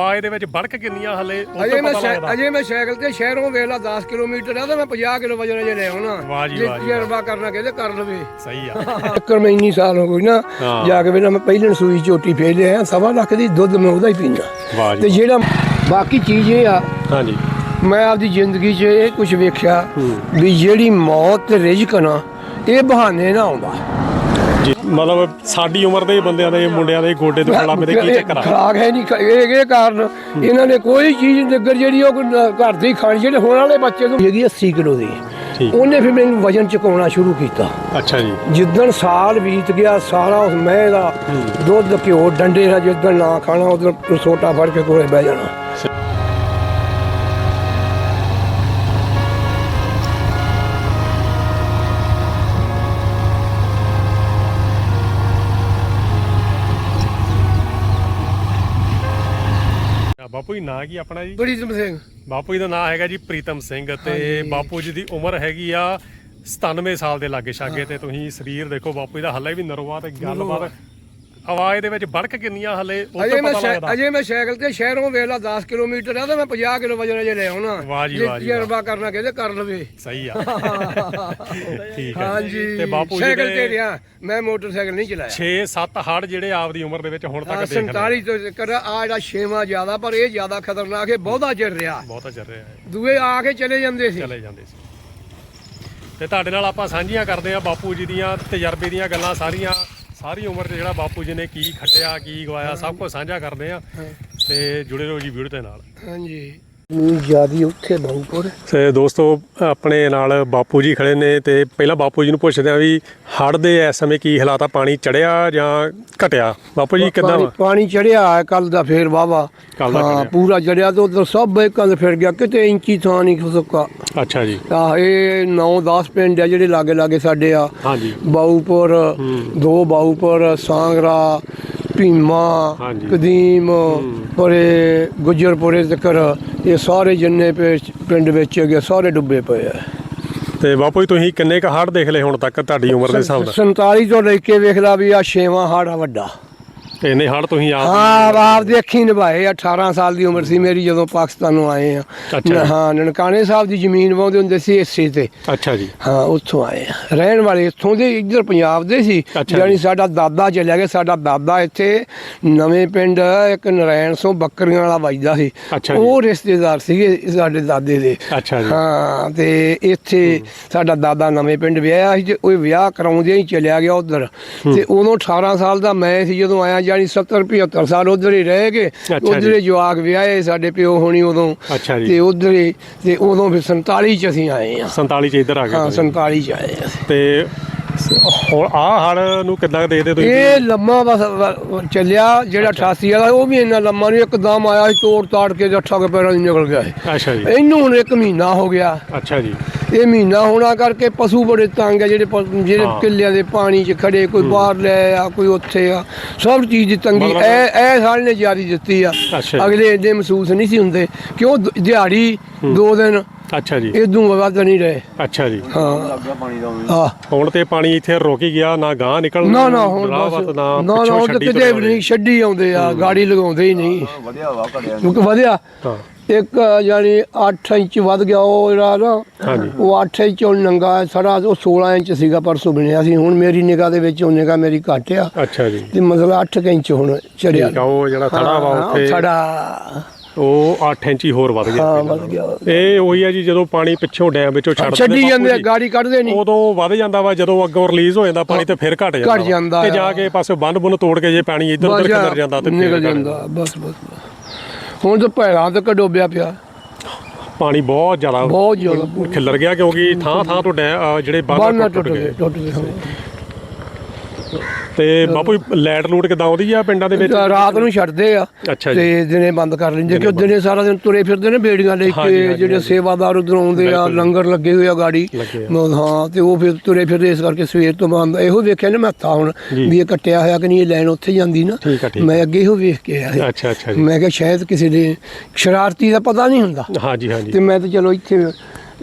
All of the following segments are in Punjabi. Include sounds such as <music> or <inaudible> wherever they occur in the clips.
ਆਏ ਦੇ ਵਿੱਚ ਬੜਕ ਕਿੰਨੀਆਂ ਹਲੇ ਉਹ ਅਜੇ ਤੋਂ ਮੈਂ ਪਤਾ ਸਾਈ- ਲੱਗਦਾ। ਅਜੇ ਮੈਂ ਸਾਈਕਲ ਤੇ ਸ਼ਹਿਰੋਂ ਵੇਲਾ 10 ਕਿਲੋਮੀਟਰ ਆ ਤੇ ਮੈਂ 50 ਕਿਲੋ ਵਜਨ ਅਜੇ ਲੈ ਆਉਣਾ। ਵਾਹ ਜੀ, ਜੇ ਵਾਹ ਜੀ, ਤਜਰਬਾ ਕਰਨਾ ਕਹਿੰਦੇ ਕਰ ਲਵੇ। ਸਹੀ ਆ। ਚੱਕਰ ਮੈਂ ਇੰਨੀ ਸਾਲ ਹੋ ਗਈ ਨਾ ਹਾਂ। ਜਾ ਕੇ ਵੇਲਾ ਮੈਂ ਪਹਿਲਣ ਸੂਈ ਝੋਟੀ ਫੇਰ ਲਿਆ ਸਵਾ ਲੱਖ ਦੀ ਦੁੱਧ ਮੈਂ ਉਹਦਾ ਹੀ ਪੀਂਦਾ। ਤੇ ਜਿਹੜਾ ਬਾਕੀ ਚੀਜ਼ ਇਹ ਆ ਹਾਂਜੀ। ਮੈਂ ਆਪਦੀ ਜ਼ਿੰਦਗੀ 'ਚ ਇਹ ਕੁਝ ਵੇਖਿਆ ਵੀ ਜਿਹੜੀ ਮੌਤ ਤੇ ਰਿਜ਼ਕ ਨਾ ਇਹ ਬਹਾਨੇ ਨਾ ਆਉਂਦਾ। ਜੀ। ਮਤਲਬ ਸਾਡੀ ਉਮਰ ਦੇ ਬੰਦਿਆਂ ਦੇ ਮੁੰਡਿਆਂ ਦੇ ਗੋਡੇ ਤੋਂ ਖਲਾ ਮੇਰੇ ਕੀ ਚੱਕਰ ਆ? ਖਰਾਕ ਹੈ ਨਹੀਂ ਇਹ ਇਹ ਕਾਰਨ ਇਹਨਾਂ ਨੇ ਕੋਈ ਚੀਜ਼ ਨਿੱਗਰ ਜਿਹੜੀ ਉਹ ਘਰ ਦੀ ਖਾਣੀ ਜਿਹੜੇ ਹੋਣ ਵਾਲੇ ਬੱਚੇ ਨੂੰ ਹੈਗੀ 80 ਕਿਲੋ ਦੀ। ਉਹਨੇ ਫਿਰ ਮੈਨੂੰ ਵਜਨ ਚੁਕਾਉਣਾ ਸ਼ੁਰੂ ਕੀਤਾ। ਅੱਛਾ ਜੀ। ਜਿੱਦਣ ਸਾਲ ਬੀਤ ਗਿਆ ਸਾਰਾ ਉਸ ਮਹਿ ਦਾ ਦੁੱਧ ਘਿਓ ਡੰਡੇ ਦਾ ਜਿੱਦਣ ਨਾ ਖਾਣਾ ਉਦੋਂ ਸੋਟਾ ਫੜ ਕੇ ਕੋਲੇ ਬਹਿ ਜਾਣਾ। ਬਾਪੂ ਜੀ ਨਾਂ ਕੀ ਆਪਣਾ ਜੀ? ਬੜੀ ਸਿੰਘ। ਬਾਪੂ ਜੀ ਦਾ ਨਾਂ ਹੈਗਾ ਜੀ ਪ੍ਰੀਤਮ ਸਿੰਘ ਤੇ ਬਾਪੂ ਜੀ ਦੀ ਉਮਰ ਹੈਗੀ ਆ 97 ਸਾਲ ਦੇ ਲਾਗੇ ਛਾਗੇ ਤੇ ਤੁਸੀਂ ਸਰੀਰ ਦੇਖੋ ਬਾਪੂ ਜੀ ਦਾ ਹੱਲੇ ਵੀ ਨਰਵਾ ਤੇ ਗੱਲਬਾਤ ਆਵਾਜ਼ ਦੇ ਵਿੱਚ ਬੜਕ ਕਿੰਨੀਆਂ ਹਲੇ ਉਹ ਅਜੇ ਤੋਂ ਮੈਂ ਪਤਾ ਲੱਗਦਾ। ਅਜੇ ਮੈਂ ਸਾਈਕਲ ਤੇ ਸ਼ਹਿਰੋਂ ਵੇਲਾ 10 ਕਿਲੋਮੀਟਰ ਆ ਤੇ ਮੈਂ 50 ਕਿਲੋ ਵਜਨ ਅਜੇ ਲੈ ਆਉਣਾ ਵਾਹ ਜੀ, ਵਾਹ ਜੀ, ਵਾਹ। ਤਜਰਬਾ ਕਰਨਾ ਕਹਿੰਦੇ ਕਰ ਲਵੇ। ਸਹੀ ਆ। <laughs> ਠੀਕ ਹੈ ਹਾਂਜੀ ਤੇ ਬਾਪੂ ਜੀ ਸਾਈਕਲ ਤੇ ਦੇ ਰਿਹਾ ਮੈਂ ਮੋਟਰਸਾਈਕਲ ਨਹੀਂ ਚਲਾਇਆ। 6-7 ਹੜ ਜਿਹੜੇ ਆਪਦੀ ਉਮਰ ਦੇ ਵਿੱਚ ਹੁਣ ਤੱਕ ਆਹ ਦੇਖ ਲਏ 47 ਤੋਂ ਕਰ ਆ ਜਿਹੜਾ ਛੇਵਾਂ ਜ਼ਿਆਦਾ ਪਰ ਇਹ ਜ਼ਿਆਦਾ ਖਤਰਨਾਕ ਹੈ ਬਹੁਤਾ ਚਿਰ ਰਿਹਾ। ਬਹੁਤਾ ਚੱਲ ਰਿਹਾ ਹੈ ਦੂਏ ਆ ਕੇ ਚਲੇ ਜਾਂਦੇ ਸੀ। ਚਲੇ ਜਾਂਦੇ ਸੀ। ਤੇ ਤੁਹਾਡੇ ਨਾਲ ਆਪਾਂ ਸਾਂਝੀਆਂ ਕਰਦੇ ਆ ਬਾਪੂ ਜੀ ਦੀਆਂ ਤਜਰਬੇ ਦੀਆਂ ਗੱਲਾਂ ਸਾਰੀਆਂ। ਸਾਰੀ ਉਮਰ 'ਚ ਜਿਹੜਾ ਬਾਪੂ ਜੀ ਨੇ ਕੀ ਖੱਟਿਆ ਕੀ ਗਵਾਇਆ ਸਭ ਕੁਝ ਸਾਂਝਾ ਕਰਦੇ ਆ ਤੇ ਜੁੜੇ ਰਹੋ ਜੀ ਵੀਡੀਓ ਦੇ ਨਾਲ। ਹਾਂਜੀ। ਨੂੰ ਜਿਆਦੀ ਉੱਥੇ ਬਹੁਪੁਰ ਤੇ ਦੋਸਤੋ ਆਪਣੇ ਨਾਲ ਬਾਪੂ ਜੀ ਖੜੇ ਨੇ ਤੇ ਪਹਿਲਾਂ ਬਾਪੂ ਜੀ ਨੂੰ ਪੁੱਛਦੇ ਆ ਵੀ ਹੜ ਦੇ ਇਸ ਸਮੇਂ ਕੀ ਹਾਲਾਤ ਆ? ਪਾਣੀ ਚੜਿਆ ਜਾਂ ਘਟਿਆ? ਬਾਪੂ ਜੀ ਕਿੱਦਾਂ ਪਾਣੀ ਚੜਿਆ ਕੱਲ ਦਾ ਫੇਰ ਵਾਵਾ ਹਾਂ। ਪੂਰਾ ਚੜਿਆ ਤੇ ਉਧਰ ਸਭ ਬੈਕਾਂ ਦੇ ਫਿਰ ਗਿਆ ਕਿਤੇ ਇੰਚੀ ਥਾਂ ਨਹੀਂ ਖੁਸਕਾ ਅੱਛਾ ਜੀ। ਆ ਇਹ 9-10 ਪਿੰਡ ਆ ਜਿਹੜੇ ਲਾਗੇ ਲਾਗੇ ਸਾਡੇ ਆ। ਹਾਂਜੀ। ਬਾਊਪੁਰ ਦੋ ਬਾਊਪੁਰ ਸਾਂਗਰਾ ਭੀਮਾ ਹਾਂਜੀ। ਕਦੀਮ ਪਰੇ ਗੁਜਰਪੁਰੇ ਜ਼ਿਕਰ ਇਹ ਸਾਰੇ ਜਿੰਨੇ ਪੇ- ਪਿੰਡ ਵਿੱਚ ਹੈਗੇ ਸਾਰੇ ਡੁੱਬੇ ਪਏ ਆ। ਤੇ ਬਾਪੂ ਜੀ ਤੁਸੀਂ ਕਿੰਨੇ ਕ ਹੜ ਦੇਖ ਲਏ ਹੁਣ ਤੱਕ ਤੁਹਾਡੀ ਉਮਰ ਦੇ ਹਿਸਾਬ ਨਾਲ? 47 ਤੋਂ ਲੈ ਕੇ ਵੇਖ ਲਾ ਵੀ ਆ ਛੇਵਾਂ ਹਾੜਾ ਵੱਡਾ। ਇੰਨੇ ਹੜ ਤੁਸੀਂ ਆਪ ਹਾਂ ਆਪ ਦੇ ਅੱਖੀ ਨਿਭਾਏ 18 ਸਾਲ ਦੀ ਉਮਰ ਸੀ ਮੇਰੀ ਜਦੋਂ ਪਾਕਿਸਤਾਨੋਂ ਆਏ ਆ। ਹਾਂ ਨਨਕਾਣੇ ਸਾਹਿਬ ਦੀ ਜ਼ਮੀਨ ਵਾਉਂਦੇ ਹੁੰਦੇ ਸੀ ਏਸੇ ਤੇ। ਅੱਛਾ ਜੀ। ਹਾਂ ਉੱਥੋਂ ਆਏ ਆ। ਰਹਿਣ ਵਾਲੇ ਇੱਥੋਂ ਦੇ ਇੱਧਰ ਪੰਜਾਬ ਦੇ ਸੀ। ਜੀ। ਸਾਡਾ ਦਾਦਾ ਚਲਿਆ ਗਿਆ ਸਾਡਾ ਦਾਦਾ ਇੱਥੇ ਨਵੇਂ ਪਿੰਡ ਇੱਕ ਨਰਾਇਣ ਸੋਂ ਬੱਕਰੀਆਂ ਵਾਲਾ ਵੱਜਦਾ ਸੀ। ਉਹ ਰਿਸ਼ਤੇਦਾਰ ਸੀਗੇ ਸਾਡੇ ਦਾਦੇ ਦੇ। ਅੱਛਾ ਜੀ। ਹਾਂ ਤੇ ਇੱਥੇ ਸਾਡਾ ਦਾਦਾ ਨਵੇਂ ਪਿੰਡ ਵਿਆਹਿਆ ਸੀ ਤੇ ਉਹ ਵਿਆਹ ਕਰਾਉਂਦਿਆਂ ਹੀ ਚਲਿਆ ਗਿਆ ਉਧਰ। ਤੇ ਉਦੋਂ 18 ਸਾਲ ਦਾ ਮੈਂ ਸੀ ਜਦੋਂ ਆਇਆ ਜਾਨੀ 70 75 ਸਾਲ ਉਧਰ ਹੀ ਰਹਿ ਗਏ। ਉਧਰ। ਹੀ ਜਵਾਕ ਵਿਆਹੇ ਸਾਡੇ ਪਿਓ ਹੋਣੀ ਉਦੋਂ। ਤੇ ਉਧਰ ਹੀ ਤੇ ਉਦੋਂ ਫਿਰ 47 ਚ ਅਸੀਂ ਆਏ ਆ 47 ਚ ਇੱਧਰ ਆ ਹਾਂ ਗਏ 47 ਚ ਆਏ ਆ ਤੇ ਹੁਣ ਆ ਹੜ ਨੂੰ ਕਿੱਦਾਂ ਦੇਖਦੇ ਤੁਸੀਂ? ਇਹ ਲੰਮਾ ਬਸ ਵ- ਚੱਲਿਆ ਜਿਹੜਾ 88 ਵਾਲਾ ਉਹ ਵੀ ਇੰਨਾ ਲੰਮਾ ਨਹੀਂ ਇੱਕਦਮ ਆਇਆ ਸੀ ਤੋੜ ਤਾੜ ਕੇ ਅੱਠਾਂ ਕੇ ਪੈਰਾਂ ਦੀ ਨਿਕਲ ਗਿਆ ਸੀ। ਅੱਛਾ ਜੀ। ਇਹਨੂੰ ਹੁਣ ਇੱਕ ਮਹੀਨਾ ਹੋ ਗਿਆ। ਅੱਛਾ ਜੀ। ਇਹ ਮਹੀਨਾ ਹੋਣਾ ਕਰਕੇ ਪਸ਼ੂ ਬੜੇ ਤੰਗ ਆ ਜਿਹੜੇ ਜਿਹੜੇ ਹਾਂ। ਕਿੱਲਿਆਂ ਦੇ ਪਾਣੀ 'ਚ ਖੜੇ ਕੋਈ ਬਾਹਰ ਲੈ ਆ ਕੋਈ ਉੱਥੇ ਆ ਸਭ ਚੀਜ਼ ਦੀ ਤੰਗੀ। ਮਤਲਬ- ਇਹ ਇਹ ਸਾਲ ਨੇ ਜਾਰੀ ਦਿੱਤੀ ਆ। ਅੱਛਾ ਜੀ। ਅਗਲੇ ਇੰਨੇ ਮਹਿਸੂਸ ਨਹੀਂ ਸੀ ਹੁੰਦੇ। ਕਿਉਂ ਦ- ਦਿਹਾੜੀ ਦੋ ਦਿਨ ਅੱਛਾ ਜੀ। ਇਦੋਂ ਵੱਧ ਨਹੀਂ ਰਹੇ। ਅੱਛਾ ਜੀ। ਹਾਂ। ਆ ਹੁਣ ਤੇ ਪਾਣੀ ਇੱਥੇ ਰੁਕ ਹੀ ਗਿਆ ਨਾ ਗਾਂ ਨਿਕਲ ਨਾ ਨਾ ਹੁਣ ਬਸ ਨਾ ਨਾ ਉਹ ਤਾਂ ਛੱਡੀ ਕਿਤੇ ਵੀ ਨਹੀਂ ਛੱਡੀ ਆਉਂਦੇ ਆ ਗਾੜੀ ਲਗਾਉਂਦੇ ਹੀ ਨਹੀਂ। ਵਧਿਆ ਵਾ ਘੜਿਆ ਕਿਉਂਕਿ ਵਧਿਆ। ਹਾਂ। ਇੱਕ ਯਾਨੀ 8 ਇੰਚ ਵੱਧ ਗਿਆ ਉਹ ਜਿਹੜਾ ਨਾ ਹਾਂਜੀ। ਉਹ 8 ਇੰਚ ਉਹ ਨੰਗਾ ਸਾਰਾ ਉਹ 16 ਇੰਚ ਸੀਗਾ ਪਰਸੋਂ ਬਣਿਆ ਸੀ। ਹੁਣ ਮੇਰੀ ਨਿਗਾਹ ਦੇ ਵਿੱਚ ਉਹ ਨਿਗਾਹ ਮੇਰੀ ਘੱਟ ਆ। ਅੱਛਾ ਜੀ। ਤੇ ਮਤਲਬ 8 ਇੰਚ ਹੁਣ ਚੜਿਆ। ਉਹ ਜਿਹੜਾ ਥੜਾ ਵਾ ਉੱਥੇ। ਥੜਾ ਉਹ 8 ਇੰਚ ਹੋਰ ਵੱਧ ਗਿਆ। ਹਾਂ ਪਹਿਲਾਂ ਵੱਧ ਗਿਆ। ਇਹ ਉਹੀ ਆ ਜੀ ਜਦੋਂ ਪਾਣੀ ਪਿੱਛੋਂ ਡੈਮ ਵਿੱਚੋਂ ਛੱਡ ਛੱਡੀ ਜਾਂਦੇ ਆ, ਗਾੜੀ ਕੱਢਦੇ ਨਹੀਂ। ਉਦੋਂ ਵੱਧ ਜਾਂਦਾ ਵਾ ਜਦੋਂ ਅੱਗੋਂ ਰਿਲੀਜ਼ ਹੋ ਜਾਂਦਾ ਪਾਣੀ ਤੇ ਫਿਰ ਘਟ ਜਾਂਦਾ ਘੱਟ ਵਾ। ਜਾਂਦਾ ਤੇ। ਜਾ ਕੇ ਪਾਸੇ ਬੰਨ ਬੁੰਨ ਤੋੜ ਕੇ ਜੇ ਪਾਣੀ ਇੱਧਰ ਉੱਧਰ ਕਿੱਧਰ ਜਾਂਦਾ ਤੇ ਨਿਕਲ ਜਾਂਦਾ। ਬਸ ਬਸ। ਹੁਣ ਤਾਂ ਭੈੜਾਂ ਤੱਕ ਡੋਬਿਆ ਪਿਆ। ਪਾਣੀ ਬਹੁਤ ਜ਼ਿਆਦਾ ਬਹੁਤ ਜ਼ਿਆਦਾ ਖਿੱਲਰ ਗਿਆ ਕਿਉਂਕਿ ਥਾਂ ਥਾਂ ਤੋਂ ਜਿਹੜੇ ਬੰਨ ਟੁੱਟ ਗਏ। ਟੁੱਟ ਗਏ। ਤੇ ਬਾਪੂ ਜੀ, ਲਾਈਟ ਲੂਟ ਕਿਦਾਂ ਆਉਂਦੀ ਆ ਪਿੰਡਾਂ ਦੇ ਵਿੱਚ ਰਾਤ ਨੂੰ ਛੱਡਦੇ ਆ ਅੱਛਾ ਜੀ ਤੇ ਦਿਨੇ ਬੰਦ ਕਰ ਲੈਂਦੇ ਕਿ ਦਿਨੇ ਸਾਰਾ ਦਿਨ ਤੁਰੇ ਫਿਰਦੇ ਨੇ ਬੇੜੀਆਂ ਲੈ ਹਾਂਜੀ, ਕੇ ਹਾਂਜੀ, ਜਿਹੜੇ। ਸੇਵਾਦਾਰ ਉਧਰ ਆਉਂਦੇ ਆ। ਲੰਗਰ ਲੱਗੇ ਹੋਏ ਆ ਗਾੜੀ ਲੱਗੇ ਆ। ਮ- ਹਾਂ ਤੇ ਉਹ ਫਿਰ ਤੁਰੇ ਫਿਰਦੇ ਇਸ ਕਰਕੇ ਸਵੇਰ ਤੋਂ ਬੰਦ ਇਹੋ ਵੇਖਿਆ ਨਾ ਮੈਂ ਤਾਂ ਹੁਣ ਜੀ। ਵੀ ਇਹ ਕੱਟਿਆ ਹੋਇਆ ਕਿ ਨਹੀਂ ਇਹ ਲਾਈਨ ਉੱਥੇ ਜਾਂਦੀ ਨਾ ਠੀਕ ਆ, ਠੀਕ ਮੈਂ ਅੱਗੇ ਇਹੋ ਵੇਖ ਕੇ ਆਇਆ। ਅੱਛਾ ਅੱਛਾ ਜੀ ਮੈਂ ਕਿਹਾ ਸ਼ਾਇਦ ਕਿਸੇ ਦੇ ਸ਼ਰਾਰਤੀ ਦਾ ਪਤਾ ਨਹੀਂ ਹੁੰਦਾ ਹਾਂਜੀ ਹਾਂਜੀ ਤੇ ਮੈਂ ਤਾਂ ਚਲੋ ਇੱਥੇ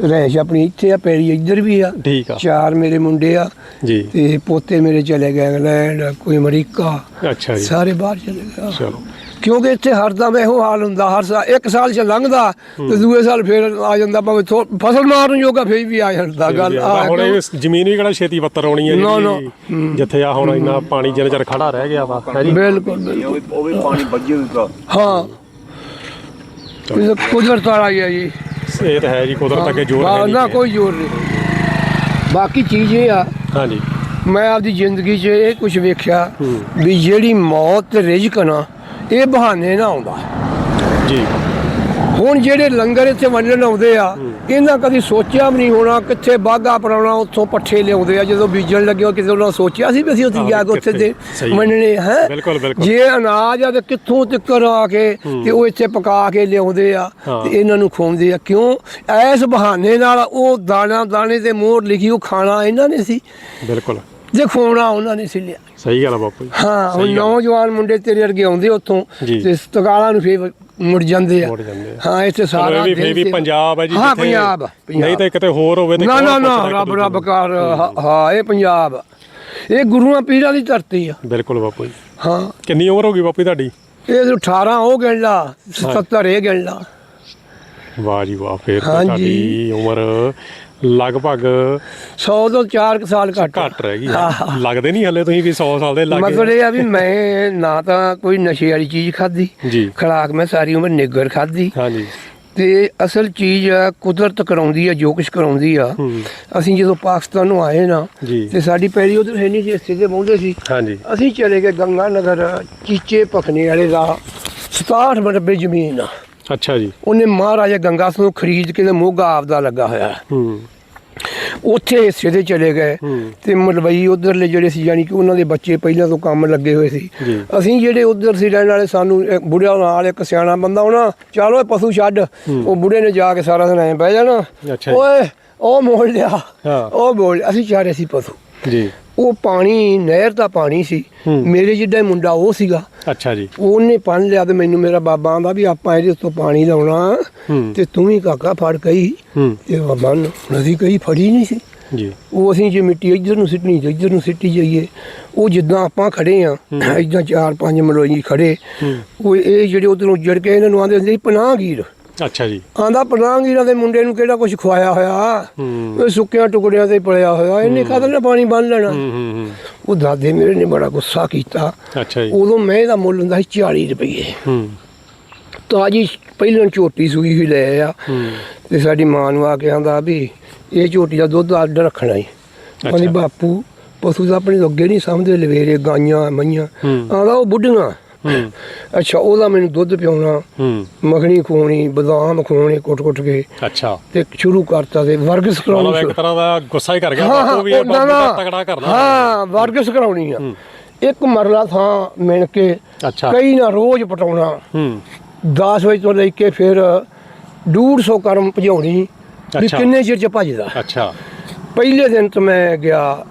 ਰਹਿਸ਼ ਆਪਣੀ ਇੱਥੇ ਆ ਪੈਰੀ ਇੱਧਰ ਵੀ ਆ। ਠੀਕ ਆ। ਚਾਰ ਮੇਰੇ ਮੁੰਡੇ ਆ ਜੀ। ਤੇ ਪੋਤੇ ਮੇਰੇ ਚਲੇ ਗਏ ਇੰਗਲੈਂਡ ਕੋਈ ਅਮਰੀਕਾ। ਅੱਛਾ ਜੀ। ਸਾਰੇ ਬਾਹਰ ਚਲੇ ਗਏ। ਚਲੋ। ਕਿਉਂਕਿ ਇੱਥੇ ਹਰਦਮ ਇਹੋ ਹਾਲ ਹੁੰਦਾ ਹਰ ਸਾਲ ਇੱਕ ਸਾਲ ਚ ਲੰਘਦਾ ਤੇ ਦੂਏ ਸਾਲ ਫੇਰ ਆ ਜਾਂਦਾ ਭਾਵੇਂ ਫਸਲ ਮਾਰਨ ਜੋਗਾ ਫੇਰ ਵੀ ਆ ਜਾਂਦਾ ਗੱਲ। ਆ। ਹੁਣ ਇਹ ਜ਼ਮੀਨ ਵੀ ਕਿਹੜਾ ਛੇਤੀ ਬੱਤਰ ਆਉਣੀ ਹੈ ਨਾ, ਜਿਹੜੀ ਜਿੱਥੇ ਆ ਹੁਣ ਇੰਨਾ ਪਾਣੀ ਜਿੰਨਾ ਚਿਰ ਖੜਾ ਰਹਿ ਗਿਆ ਵਾ ਹੈ ਜੀ? ਬਿਲਕੁਲ। ਉਹ ਵੀ ਪਾਣੀ ਵੱਜੇ ਹੋਊਗਾ ਹਾਂ। ਇਹ ਤਾਂ ਕੁਦਰਤ ਵਾਲਾ ਹੀ ਆ ਜੀ। ਇਹ ਤਾਂ ਹੈ ਜੀ ਕੁਦਰਤ ਅੱਗੇ ਜ਼ੋਰ ਹਾਂ, ਹੈ ਨਾ ਨਹੀਂ ਕੋਈ ਜ਼ੋਰ ਨਹੀਂ। ਬਾਕੀ ਚੀਜ਼ ਇਹ ਆ ਹਾਂਜੀ। ਮੈਂ ਆਪਦੀ ਜ਼ਿੰਦਗੀ 'ਚ ਇਹ ਕੁਝ ਵੇਖਿਆ ਵੀ ਜਿਹੜੀ ਮੌਤ ਤੇ ਰਿਜ਼ਕ ਨਾ ਇਹ ਬਹਾਨੇ ਨਾ ਆਉਂਦਾ। ਜੀ। ਹੁਣ ਜਿਹੜੇ ਲੰਗਰ ਇੱਥੇ ਵੰਡਣ ਆਉਂਦੇ ਆ ਇਹਨਾਂ ਕਦੀ ਸੋਚਿਆ ਵੀ ਨਹੀਂ ਹੋਣਾ ਕਿੱਥੇ ਬਾਗਾ ਪਰਾਉਣਾ ਉੱਥੋਂ ਪੱਠੇ ਲਿਆਉਂਦੇ ਆ। ਜਦੋਂ ਬੀਜਣ ਲੱਗੇ ਉਹ ਕਿਸੇ ਉਹਨਾਂ ਸੋਚਿਆ ਸੀ ਵੀ ਅਸੀਂ ਉੱਥੇ ਜਾ ਕੇ ਉੱਥੇ ਦੇ ਸਹੀ ਹੈ। ਜੇ ਅਨਾਜ ਆ ਤੇ ਕਿੱਥੋਂ ਤਿੱਕਰ ਆ ਕੇ ਤੇ ਉਹ ਇੱਥੇ ਪਕਾ ਕੇ ਲਿਆਉਂਦੇ ਆ। ਤੇ ਇਹਨਾਂ ਨੂੰ ਖਵਾਉਂਦੇ ਆ। ਕਿਉਂ? ਐਸ ਬਹਾਨੇ ਨਾਲ ਉਹ ਦਾਣਾ ਦਾਣੇ ਤੇ ਮੋਹਰ ਲਿਖੀ ਉਹ ਖਾਣਾ ਇਹਨਾਂ ਨੇ ਸੀ। ਬਿਲਕੁਲ। ਜੇ ਖਵਾਉਣਾ ਉਹਨਾਂ ਨੇ ਸੀ ਲਿਆ ਸਹੀ ਗੱਲ ਆ ਬਾਪੂ ਜੀ ਹਾਂ ਹੁਣ ਸਹੀ ਗੱਲ। ਨੌਜਵਾਨ ਮੁੰਡੇ ਤੇਰੇ ਵਰਗੇ ਆਉਂਦੇ ਉੱਥੋਂ ਜੀ। ਤੇ ਤਕਾਲਾਂ ਨੂੰ ਫੇਰ ਮੁੜ ਜਾਂਦੇ ਆ ਮੁੜ ਜਾਂਦੇ ਆ। ਹਾਂ ਇੱਥੇ ਸਾਰਾ ਵੀ ਫੇਰ ਵੀ ਪੰਜਾਬ ਹੈ ਜੀ ਹਾਂ ਜਿੱਥੇ- ਪੰਜਾਬ ਆ, ਪੰਜਾਬ। ਨਹੀਂ ਤਾਂ ਕਿਤੇ ਹੋਰ ਹੋਵੇ ਤੇ ਨਾ ਕੌਣ ਨਾ ਨਾ ਪੁੱਛਦਾ ਇੱਕ ਰੱਬ ਦੂਜੇ ਰੱਬ ਨੂੰ? ਕਰ ਹਾਂ, ਹਾਂ ਇਹ ਪੰਜਾਬ ਆ। ਇਹ ਗੁਰੂਆਂ ਪੀਰਾਂ ਦੀ ਧਰਤੀ ਆ ਬਿਲਕੁਲ ਬਾਪੂ ਜੀ ਹਾਂ ਕਿੰਨੀ ਉਮਰ ਹੋ ਗਈ ਬਾਪੂ ਜੀ ਤੁਹਾਡੀ ਇਹ 18 ਉਹ ਗਿਣ ਲਾ 77 ਇਹ ਗਿਣ ਲਾ ਵਾਹ ਜੀ ਵਾਹ ਫੇਰ ਤਾਂ ਹਾਂਜੀ। ਤੁਹਾਡੀ ਉਮਰ ਲਗਭਗ 100 ਤੋਂ 4 ਸਾਲ ਘੱਟ। ਘੱਟ ਰਹਿ ਗਈ। ਹੈ। ਲੱਗਦੇ ਨਹੀਂ ਹਲੇ ਤੁਸੀਂ ਵੀ 100 ਸਾਲ ਦੇ ਮਤਲਬ ਲੱਗੇ ਇਹ ਆ ਵੀ ਮੈਂ ਨਾ ਤਾਂ ਕੋਈ ਨਸ਼ੇ ਵਾਲੀ ਚੀਜ਼ ਖਾਧੀ। ਜੀ। ਖੁਰਾਕ ਮੈਂ ਸਾਰੀ ਉਮਰ ਨਿੱਗਰ ਖਾਧੀ। ਹਾਂਜੀ। ਤੇ ਅਸਲ ਚੀਜ਼ ਆ ਕੁਦਰਤ ਕਰਾਉਂਦੀ ਆ ਜੋ ਕੁਝ ਕਰਾਉਂਦੀ ਆ। ਹੂੰ। ਅਸੀਂ ਜਦੋਂ ਪਾਕਿਸਤਾਨ ਨੂੰ ਆਏ ਨਾ ਜੀ। ਤੇ ਸਾਡੀ ਪੈਰੀ ਉਧਰ ਹੈ ਨਹੀਂ ਸੀ ਇੱਥੇ ਦੇ ਬਹੁੰਦੇ ਸੀ। ਹਾਂਜੀ। ਅਸੀਂ ਚਲੇ ਗਏ ਗੰਗਾ ਨਗਰ ਚੀਚੇ ਪਖਨੇ ਵਾਲੇ ਦਾ 67 ਮਰਬੇ ਜ਼ਮੀਨ ਆ। ਅੱਛਾ ਜੀ ਉਹਨੇ ਮਹਾਰਾਜਾ ਗੰਗਾ ਸਿੰਘ ਨੂੰ ਖਰੀਦ ਕੇ ਮੋਗਾ ਆਪਦਾ ਲੱਗਾ ਹੋਇਆ ਹੂੰ ਉੱਥੇ ਹਿੱਸੇ ਦੇ ਚਲੇ ਗਏ। ਤੇ ਮਲਵਈ ਉਧਰਲੇ ਜਿਹੜੇ ਸੀ ਯਾਨੀ ਕਿ ਉਹਨਾਂ ਦੇ ਬੱਚੇ ਪਹਿਲਾਂ ਤੋਂ ਕੰਮ ਲੱਗੇ ਹੋਏ ਸੀ। ਅਸੀਂ ਜਿਹੜੇ ਉਧਰ ਸੀ ਰਹਿਣ ਵਾਲੇ ਸਾਨੂੰ ਬੁੜਿਆ ਨਾਲ ਇੱਕ ਸਿਆਣਾ ਬੰਦਾ ਉਹਨਾਂ ਚਲੋ ਪਸ਼ੂ ਛੱਡ ਉਹ ਬੁੜੇ ਨੇ ਜਾ ਕੇ ਸਾਰਾ ਦਿਨ ਐ ਬਹਿ ਜਾਣਾ। ਓਏ ਉਹ ਮੋੜ ਲਿਆ। ਉਹ ਮੋੜ ਲਿਆ। ਅਸੀਂ ਚਾਰੇ ਸੀ ਪਸ਼ੂ ਜੀ। ਉਹ ਪਾਣੀ ਨਹਿਰ ਦਾ ਪਾਣੀ ਸੀ। ਹੂੰ। ਮੇਰੇ ਜਿੱਡਾ ਹੀ ਮੁੰਡਾ ਉਹ ਸੀਗਾ। ਅੱਛਾ ਜੀ। ਉਹਨੇ ਪੰਨ ਲਿਆ ਤੇ ਮੈਨੂੰ ਮੇਰਾ ਬਾਬਾ ਆਂਦਾ ਵੀ ਆਪਾਂ ਇਹਦੇ ਉੱਤੋਂ ਪਾਣੀ ਲਾਉਣਾ। ਹੂੰ। ਤੇ ਤੂੰ ਵੀ ਕਾਕਾ ਫੜ ਹੂੰ। ਤੇ ਬਾਬਾ ਨੂੰ ਨਦੀ ਕਈ ਫੜੀ ਨਹੀਂ ਸੀ। ਜੀ। ਉਹ ਅਸੀਂ ਜੇ ਮਿੱਟੀ ਇੱਧਰ ਨੂੰ ਸਿੱਟਣੀ ਤੇ ਇੱਧਰ ਨੂੰ ਸਿੱਟੀ ਜਾਈਏ। ਉਹ ਜਿੱਦਾਂ ਆਪਾਂ ਖੜੇ ਆ ਇਦਾਂ ਚਾਰ ਪੰਜ ਮਲੋਈ ਖੜੇ। ਹੂੰ। ਉਹ ਇਹ ਜਿਹੜੇ ਉਧਰੋਂ ਜੜ ਕੇ ਇਹਨਾਂ ਨੂੰ ਆਂਦੇ ਹੁੰਦੇ ਪਨਾਹਗੀਰ। ਅੱਛਾ ਜੀ। ਆਂਦਾ ਪਨਾਹਗੀਰਾਂ ਦੇ ਮੁੰਡੇ ਨੂੰ ਕਿਹੜਾ ਕੁਝ ਖਵਾਇਆ ਹੋਇਆ? ਹੂੰ। ਉਹ ਸੁੱਕਿਆਂ ਟੁਕੜਿਆਂ ਤੇ ਪੜਿਆ ਹੋਇਆ। ਇਹਨੇ ਕਦੋਂ ਨਾ ਪਾਣੀ ਬੰਨ ਲੈਣਾ। ਹੂੰ ਹੂੰ ਹੂੰ। ਉਹ ਦਾਦੇ ਮੇਰੇ ਨੇ ਬੜਾ ਗੁੱਸਾ ਕੀਤਾ। ਅੱਛਾ ਜੀ। ਉਦੋਂ ਮੈਂ ਇਹਦਾ ਮੁੱਲ ਹੁੰਦਾ ਸੀ 40 ਰੁਪਏ ਹੂੰ। ਤਾਜੀ ਪਹਿਲਾਂ ਝੋਟੀ ਸੂਈ ਹੀ ਲੈ ਆ ਹੂੰ। ਤੇ ਸਾਡੀ ਮਾਂ ਨੂੰ ਆ ਕੇ ਆਂਦਾ ਵੀ ਇਹ ਝੋਟੀ ਦਾ ਦੁੱਧ ਅੱਡ ਰੱਖਣਾ ਹੀ ਕਹਿੰਦੀ। ਬਾਪੂ ਪਸ਼ੂ ਤਾਂ ਆਪਣੇ ਅੱਗੇ ਨਹੀਂ ਸਮਝਦੇ ਲਵੇਰੇ ਗਾਈਆਂ ਮਈਆਂ। ਆਂਦਾ ਉਹ ਬੁੱਢੀਆਂ। ਅੱਛਾ ਉਹਦਾ ਮੈਨੂੰ ਦੁੱਧ ਪਿਉਣਾ ਹੂੰ। ਮੱਖਣੀ ਖਵਾਉਣੀ ਬਦਾਮ ਖਵਾਉਣੇ ਕੁੱਟ-ਕੁੱਟ ਕੇ। ਅੱਛਾ। ਤੇ ਸ਼ੁਰੂ ਕਰਤਾ ਤੇ ਵਰਗਸ ਮਤਲਬ ਕਰਾਉਣੀ ਇੱਕ ਤਰ੍ਹਾਂ ਦਾ ਗੁੱਸਾ ਹੀ ਕਰ ਗਿਆ ਬਾਪੂ ਵੀ ਇਹ ਓਦਾਂ ਬਾਪੂ ਦਾ ਦਾ ਤਗੜਾ ਕਰਨਾ। ਹਾਂ ਵਰਗਸ ਕਰਾਉਣੀ ਆ। ਇੱਕ ਮਰਲਾ ਥਾਂ ਮਿਣ ਕੇ ਅੱਛਾ। ਕਈ ਨਾ ਰੋਜ਼ ਪਟਾਉਣਾ। ਹੂੰ। 10 ਵਜੇ ਤੋਂ ਲੈ ਕੇ ਫਿਰ 150 ਕਰਮ ਭਜਾਉਣੀ ਵੀ। ਕਿੰਨੇ ਚਿਰ ਚ ਭਜਦਾ। ਅੱਛਾ। ਪਹਿਲੇ ਦਿਨ ਤੋਂ ਮੈਂ ਗਿਆ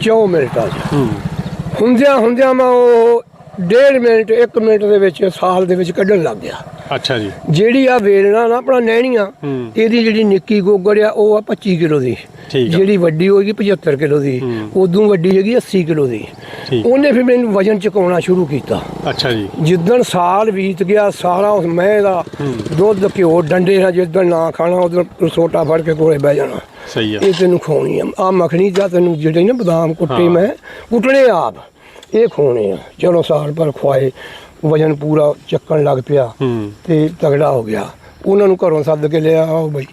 4 ਮਿੰਟਾਂ 'ਚ। ਹੂੰ। ਹੁੰਦਿਆਂ ਹੁੰਦਿਆਂ ਮੈਂ ਉਹ ਡੇਢ ਮਿੰਟ 1 ਮਿੰਟ ਦੇ ਵਿੱਚ ਸਾਲ ਦੇ ਵਿੱਚ ਕੱਢਣ ਲੱਗ ਗਿਆ। ਅੱਛਾ ਜੀ। ਜਿਹੜੀ ਆ ਵੇਲਣਾ ਨਾ ਆਪਣਾ ਨਹਿਣੀਆਂ। ਇਹਦੀ ਜਿਹੜੀ ਨਿੱਕੀ ਗੋਗੜ ਆ ਉਹ ਆ 25 ਕਿਲੋ ਦੀ। ਜਿਹੜੀ ਵੱਡੀ ਹੋਏਗੀ 75 ਕਿਲੋ ਦੀ। ਉਦੋਂ ਵੱਡੀ ਹੈਗੀ 80 ਕਿਲੋ ਦੀ। ਉਹਨੇ ਫਿਰ ਮੈਨੂੰ ਵਜਨ ਚੁਕਾਉਣਾ ਸ਼ੁਰੂ ਕੀਤਾ। ਅੱਛਾ ਜੀ। ਜਿੱਦਣ ਸਾਲ ਬੀਤ ਗਿਆ ਸਾਰਾ ਉਸ ਮੈਂ ਦਾ ਦੁੱਧ ਘਿਓ ਡੰਡੇ ਨਾਲ ਜਿੱਦਣ ਨਾ ਖਾਣਾ ਉਦੋਂ ਰਸੋਟਾ ਫੜ ਕੇ ਕੋਲੇ ਬਹਿ ਜਾਣਾ। ਸਹੀ ਆ। ਇਹ ਤੈਨੂੰ ਖਵਾਉਣੀ ਆ। ਆ ਮੱਖਣੀ ਦਾ ਤੈਨੂੰ ਜਿਹੜੇ ਨਾ ਬਦਾਮ ਕੁੱਟੇ। ਮੈਂ ਕੁੱਟਣੇ ਆਪ। ਇਹ ਖਵਾਉਣੇ ਆ। ਚਲੋ ਸਾਲ ਭਰ ਖਵਾਏ ਵਜਨ ਪੂਰਾ ਚੱਕਣ ਲੱਗ ਪਿਆ ਤੇ ਤਗੜਾ ਹੋ ਗਿਆ। ਉਹਨਾਂ ਨੂੰ ਘਰੋਂ ਸੱਦ ਕੇ ਲਿਆ ਆਓ ਬਈ।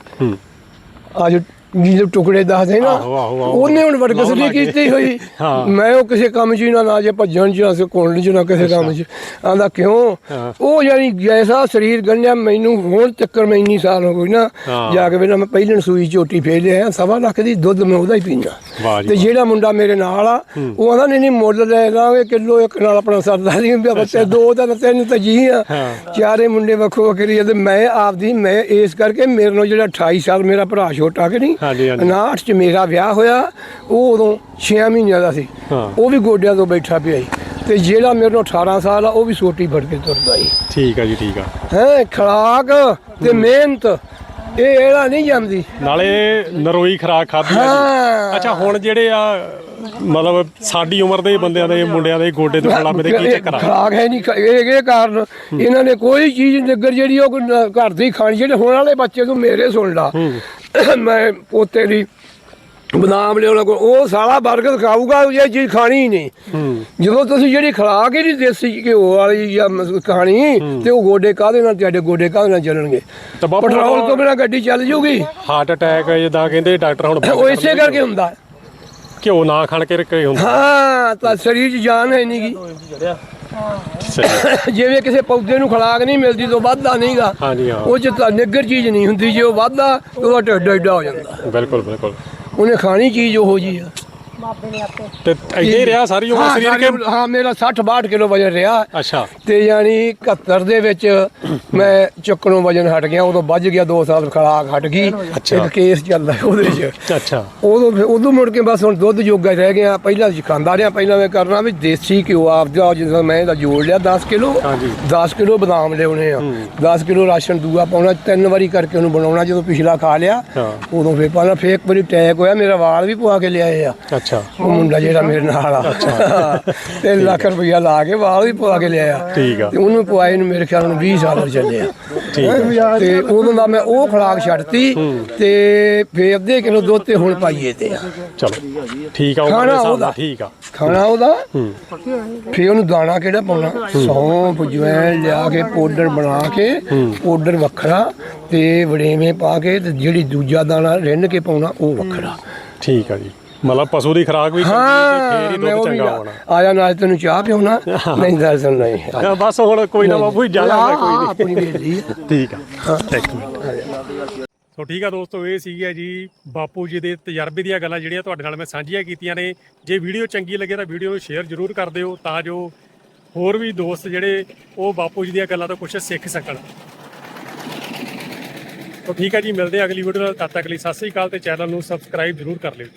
ਅੱਜ ਜਿਹਦੇ ਟੁਕੜੇ ਦੱਸਦੇ ਨਾ ਆਹੋ, ਆਹੋ, ਆਹੋ। ਉਹਨੇ ਹੁਣ ਵਰਗਸ ਲਾਉਣ ਨਹੀਂ ਲੱਗ ਗਏ। ਕੀਤੀ ਹੋਈ ਹਾਂ। ਮੈਂ ਉਹ ਕਿਸੇ ਕੰਮ 'ਚ ਹੀ ਨਾ ਨਾ ਜੇ ਭੱਜਣ 'ਚ ਨਾ ਸੇ ਕੋਲਣ 'ਚ ਨਾ ਕਿਸੇ ਕੰਮ 'ਚ ਆਂਦਾ ਕਿਉਂ ਹਾਂ। ਉਹ ਯਾਨੀ ਜੈਸਾ ਸਰੀਰ ਗੰਨਿਆ ਮੈਨੂੰ ਹੁਣ ਤੱਕਰ ਮੈਂ ਇੰਨੀ ਸਾਲ ਹੋ ਗਈ ਨਾ ਹਾਂ। ਜਾ ਕੇ ਵੇਲਾ ਮੈਂ ਪਹਿਲਣ ਸੂਈ ਝੋਟੀ ਫੇਰ ਲਿਆ ਸਵਾ ਲੱਖ ਦੀ ਦੁੱਧ ਮੈਂ ਉਹਦਾ ਹੀ ਪੀਂਦਾ ਜੀ ਤੇ ਜਿਹੜਾ ਮੁੰਡਾ ਮੇਰੇ ਨਾਲ ਆ ਉਹ ਆਂਦਾ ਨਹੀਂ ਨਹੀਂ ਮੁੱਲ ਲੈ ਲਾਂਗੇ ਕਿਲੋ ਇੱਕ ਨਾਲ ਆਪਣਾ ਸਰਦਾ ਨਹੀਂ ਵੀ ਬੱਚੇ ਦੋ ਤਾਂ ਤਿੰਨ ਤਾਂ ਜੀ ਆ ਹਾਂ। ਚਾਰੇ ਮੁੰਡੇ ਵੱਖੋ ਵੱਖਰੀ ਆ ਤੇ ਮੈਂ ਆਪਦੀ ਮੈਂ ਇਸ ਕਰਕੇ ਮੇਰੇ ਨਾਲ ਜਿਹੜਾ 28 ਸਾਲ ਮੇਰਾ ਭਰਾ ਛੋਟਾ ਕਿ ਨਹੀਂ ਹਾਂਜੀ, ਹਾਂਜੀ। 59 ਚ ਮੇਰਾ ਵਿਆਹ ਹੋਇਆ ਉਹ ਉਦੋਂ 6 ਮਹੀਨਿਆਂ ਦਾ ਸੀ। ਹਾਂ। ਉਹ ਵੀ ਗੋਡਿਆਂ ਤੋਂ ਬੈਠਾ ਪਿਆ ਸੀ। ਤੇ ਜਿਹੜਾ ਮੇਰੇ ਨਾਲ 18 ਸਾਲ ਆ ਉਹ ਵੀ ਸੋਟੀ ਫੜ ਕੇ ਤੁਰਦਾ ਸੀ। ਠੀਕ ਆ ਜੀ ਠੀਕ ਆ। ਹੈ ਖੜਾਕ ਤੇ ਮਿਹਨਤ ਇਹ ਇਹਦਾ ਨਹੀਂ ਜੰਮਦੀ। ਨਾਲੇ ਨਰੋਈ ਖਰਾਕ ਖਾਧੀ ਆ ਹਾਂ। ਜੀ ਅੱਛਾ ਹੁਣ ਜਿਹੜੇ ਆ ਮਤਲਬ ਸਾਡੀ ਉਮਰ ਦੇ ਬੰਦਿਆਂ ਦੇ ਮੁੰਡਿਆਂ ਦੇ ਗੋਡੇ ਦੁਖਣਾ ਮੇਰੇ ਕੀ ਚੱਕਰ ਆ? ਖਰਾਕ ਹੈ ਨਹੀਂ ਇਹ ਇਹ ਕਾਰਨ ਇਹਨਾਂ ਨੇ ਕੋਈ ਚੀਜ਼ ਨਿੱਗਰ ਜਿਹੜੀ ਉਹ ਨ- ਘਰ ਦੀ ਖਾਣੀ ਜਿਹੜੇ ਹੋਣ ਵਾਲੇ ਬੱਚੇ ਤੂੰ ਮੇਰੇ ਸੁਣ ਲਾ। <coughs> ਮੈਂ ਪੋਤੇ ਦੀ ਬਦਾਮ ਲਿਆਉਣਾ ਕੋ ਉਹ ਸਾਲਾ ਬਰਗਰ ਖਾਊਗਾ ਇਹ ਚੀਜ਼ ਖਾਣੀ ਹੀ ਨਹੀਂ। ਜਦੋਂ ਤੁਸੀਂ ਜਿਹੜੀ ਖਰਾਕ ਹੀ ਨਹੀਂ ਦੇਸੀ ਘਿਓ ਵਾਲੀ ਜਾਂ ਖਾਣੀ ਤੇ ਉਹ ਗੋਡੇ ਕਾਹਦੇ ਨਾਲ ਤੁਹਾਡੇ ਗੋਡੇ ਕਾਹਦੇ ਨਾਲ ਚੱਲਣਗੇ? ਪੈਟਰੋਲ ਤੋਂ ਬਿਨਾ ਗੱਡੀ ਚੱਲ ਜੂਗੀ। ਹਾਰਟ ਅਟੈਕ ਜਿੱਦਾਂ ਕਹਿੰਦੇ ਡਾਕਟਰ ਹੁਣ ਉਹ ਇਸੇ ਕਰਕੇ ਹੁੰਦਾ। ਘਿਓ ਨਾ ਖਾਣ ਕੇ ਰੱਖੇ ਹੁੰਦਾ। ਹਾਂ ਤਾਂ ਸਰੀਰ 'ਚ ਜਾਨ ਹੈ ਨਹੀਂਗੀ ਸਹੀ। <coughs> ਜਿਵੇਂ ਕਿਸੇ ਪੌਦੇ ਨੂੰ ਖੁਰਾਕ ਨਹੀਂ ਮਿਲਦੀ ਤਾਂ ਵੱਧਦਾ ਨਹੀਂਗਾ। ਹਾਂਜੀ ਹਾਂ। ਉਹ ਤਾਂ ਨਿੱਗਰ ਚੀਜ਼ ਨਹੀਂ ਹੁੰਦੀ ਜੇ ਉਹ ਵੱਧਦਾ ਤਾਂ ਉਹਦਾ ਢਿੱਡ ਏਡਾ ਹੋ ਜਾਂਦਾ। ਬਿਲਕੁਲ ਬਿਲਕੁਲ। ਉਹਨੇ ਖਾਣੀ ਚੀਜ਼ ਉਹੋ ਜੀ ਆ। ਤੇ ਇੱਥੇ ਹੀ ਰਿਹਾ ਸਾਰੀ ਉਮਰ ਹਾਂ, ਸਰੀਰ ਸਾਡੇ- ਕੇ? ਹਾਂ ਮੇਰਾ 60 62 ਕਿਲੋ ਵਜਨ ਰਿਹਾ। ਅੱਛਾ। ਤੇ ਯਾਨੀ 71 ਦੇ ਵਿੱਚ ਮੈਂ ਚੁੱਕਣੋਂ ਵਜਨ ਹਟ ਗਿਆ ਉਦੋਂ ਵੱਜ ਗਿਆ 2 ਸਾਲ ਖਰਾਕ ਹਟ ਗਈ। ਅੱਛਾ। ਇੱਕ ਕੇਸ ਚੱਲਦਾ ਉਹਦੇ 'ਚ ਅੱਛਾ। ਉਦੋਂ ਫਿਰ ਉਦੋਂ ਮੁੜ ਕੇ ਬਸ ਹੁਣ ਦੁੱਧ ਜੋਗਾ ਹੀ ਰਹਿ ਗਿਆ। ਪਹਿਲਾਂ ਅਸੀਂ ਖਾਂਦਾ ਰਿਹਾ ਪਹਿਲਾਂ ਮੈਂ ਕਰਨਾ ਵੀ ਦੇਸੀ ਘਿਓ ਆਪਦਾ ਜਦੋਂ ਮੈਂ ਇਹਦਾ ਜੋੜ ਲਿਆ 10 ਕਿਲੋ। ਹਾਂਜੀ। 10 ਕਿਲੋ ਬਦਾਮ ਲਿਆਉਣੇ ਆ। 10 ਕਿਲੋ ਰਾਸ਼ਨ ਦੂਆ ਪਾਉਣਾ ਤਿੰਨ ਵਾਰੀ ਕਰਕੇ ਉਹਨੂੰ ਬਣਾਉਣਾ ਜਦੋਂ ਪਿਛਲਾ ਖਾ ਲਿਆ। ਹਾਂ। ਉਦੋਂ ਫਿਰ ਪਾਣਾ ਫੇਰ ਇੱਕ ਵਾਰੀ ਹੋਇਆ ਮੇਰਾ ਵਾਲ ਵੀ ਪਵਾ ਕੇ ਲਿਆਏ ਆ। ਅੱਛਾ। ਉਹ ਮੁੰਡਾ ਜਿਹੜਾ ਮੇਰੇ ਨਾਲ ਆ। ਤੇ ਲੱਖ ਰੁਪਈਆ ਲਾ ਕੇ ਵਾਲ ਵੀ ਪਵਾ ਕੇ ਲਿਆਇਆ। ਠੀਕ ਆ। ਤੇ ਉਹਨੂੰ ਪਵਾਏ ਨੂੰ ਮੇਰੇ ਖਿਆਲ ਨੂੰ 20 ਸਾਲ ਚੱਲੇ ਆ। ਠੀਕ ਤੇ ਉਦੋਂ ਦਾ ਮੈਂ ਉਹ ਖੁਰਾਕ ਛੱਡਤੀ ਤੇ ਫੇਰ ਅੱਧੇ ਕਿਲੋ ਦੁੱਧ ਤੇ ਹੁਣ ਪਾਈਏ ਤੇ ਆ। ਚਲੋ ਠੀਕ ਆ ਦੇ ਖਾਣਾ ਉਹਦਾ। ਠੀਕ ਆ। ਖਾਣਾ ਉਹਦਾ। ਫੇਰ ਉਹਨੂੰ ਦਾਣਾ ਕਿਹੜਾ ਪਾਉਣਾ? ਸੌਂਫ ਜਵੈਣ ਲਿਆ ਕੇ ਪਾਊਡਰ ਬਣਾ ਕੇ ਪਾਊਡਰ ਵੱਖਰਾ ਤੇ ਵੜੇਵੇਂ ਪਾ ਕੇ ਤੇ ਜਿਹੜੀ ਦੂਜਾ ਦਾਣਾ ਰਿੰਨ ਕੇ ਪਾਉਣਾ ਉਹ ਵੱਖਰਾ। ਠੀਕ ਆ ਜੀ। ਮਤਲਬ ਪਸ਼ੂ ਦੀ ਖੁਰਾਕ ਵੀ ਚੰਗੀ ਤੇ ਫੇਰ ਹਾਂ ਹੀ ਮੈਂ ਦੁੱਧ ਉਹ ਵੀ ਚੰਗਾ ਹੋਣਾ। ਆਇਆ ਨਾਲ ਤੈਨੂੰ ਚਾਹ ਪਿਉਣਾ। ਨਹੀਂ ਦਰਸ਼ਨ ਨਹੀਂ। ਹਾਂ, ਬਸ ਹੁਣ ਕੋਈ ਨਾ ਬਾਪੂ ਜੀ ਜਾਣਾ ਹਾਂ, ਕੋਈ ਨਹੀਂ। ਆਪਣੀ ਬੇਲੀ। ਠੀਕ ਆ। ਇੱਕ ਮਿੰਟ। ਸੋ ਠੀਕ ਆ ਦੋਸਤੋ ਇਹ ਸੀਗਾ ਜੀ ਬਾਪੂ ਜੀ ਦੇ ਤਜਰਬੇ ਦੀਆਂ ਗੱਲਾਂ ਜਿਹੜੀਆਂ ਤੁਹਾਡੇ ਨਾਲ ਮੈਂ ਸਾਂਝੀਆਂ ਕੀਤੀਆਂ ਨੇ। ਜੇ ਵੀਡੀਓ ਚੰਗੀ ਲੱਗੇ ਤਾਂ ਵੀਡੀਓ ਨੂੰ ਸ਼ੇਅਰ ਜ਼ਰੂਰ ਕਰ ਦਿਓ ਤਾਂ ਜੋ ਹੋਰ ਵੀ ਦੋਸਤ ਜਿਹੜੇ ਉਹ ਬਾਪੂ ਜੀ ਦੀਆਂ ਗੱਲਾਂ ਤੋਂ ਕੁਝ ਸਿੱਖ ਸਕਣ। ਸੋ ਠੀਕ ਆ ਜੀ ਮਿਲਦੇ ਆ ਅਗਲੀ ਵੀਡੀਓ ਨਾਲ। ਤਦ ਤੱਕ ਲਈ ਸਤਿ ਸ੍ਰੀ ਅਕਾਲ ਤੇ ਚੈਨਲ ਨੂੰ ਸਬਸਕ੍ਰਾਈਬ ਜ਼ਰੂਰ ਕਰ ਲਿਓ।